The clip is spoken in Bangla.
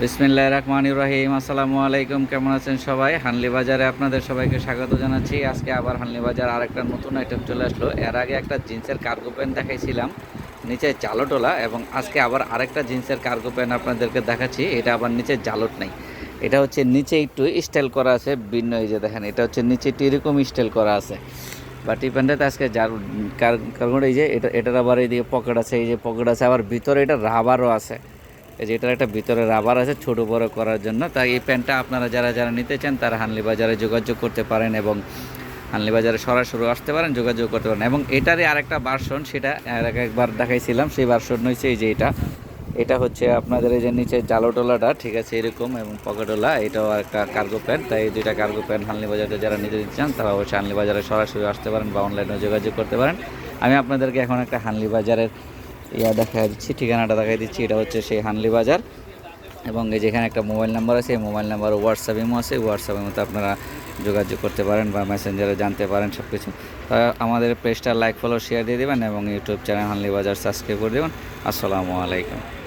বিসমিল্লাহ রহমান ইব্রাহিম আসসালামু আলাইকুম, কেমন আছেন সবাই? হানলি বাজারে আপনাদের সবাইকে স্বাগত জানাচ্ছি। আজকে আবার হানলি বাজার আরেকটা নতুন আইটেম চলে আসলো। এর আগে একটা জিন্সের কার্গো প্যান্ট দেখাইছিলাম, নিচে জালোটোলা এবং আজকে আবার আরেকটা জিন্সের কার্গো প্যান্ট আপনাদেরকে দেখাচ্ছি। এটা আবার নিচে জালোট নেই। এটা হচ্ছে নিচে একটু স্টাইল করা আছে, ভিন্ন এই যে দেখেন, এটা হচ্ছে নিচে একটু এরকম স্টাইল করা আছে। বাট এই প্যান্টটাতে আজকে যার কার্গোটা এই যে, এটা এটার আবার এইদিকে পকেট আছে, এই যে পকেট আছে, আবার ভিতরে এটা রাবারও আছে। এই যে এটার একটা ভিতরে রাবার আছে, ছোট বড় করার জন্য। তাই এই প্যান্টটা আপনারা যারা যারা নিতে চান, তারা হানলি বাজারে যোগাযোগ করতে পারেন এবং হানলি বাজারে সরাসরি আসতে পারেন, যোগাযোগ করতে পারেন। এবং এটারই আরেকটা ভার্সন সেটা একবার দেখাইছিলাম, সেই ভার্সন হয়েছে এই যে এটা। এটা হচ্ছে আপনাদের এই যে নিচে জালোটোলাটা ঠিক আছে, এরকম, এবং পকেটোলা এটাও একটা কার্গো প্যান্ট তাই এই দুইটা কার্গো প্যান্ট হানলি বাজারে যারা নিতে চান, তারা অবশ্যই হানলি বাজারে সরাসরি আসতে পারেন বা অনলাইনে যোগাযোগ করতে পারেন। আমি আপনাদেরকে এখন একটা হানলি বাজারের ইয়া দেখা দিচ্ছি ঠিকানাটা দেখাই দিচ্ছি এটা হচ্ছে সেই হানলি বাজার। এবং এই যেখানে একটা মোবাইল নাম্বার আছে, এই মোবাইল নাম্বার হোয়াটসঅ্যাপ ইমো আছে হোয়াটসঅ্যাপের মধ্যে আপনারা যোগাযোগ করতে পারেন বা মেসেঞ্জারে জানতে পারেন সব কিছু আমাদের পেজটা লাইক ফলো শেয়ার দিয়ে দেবেন এবং ইউটিউব চ্যানেল হানলি বাজার সাবস্ক্রাইব করে দেবেন। আসসালামু আলাইকুম।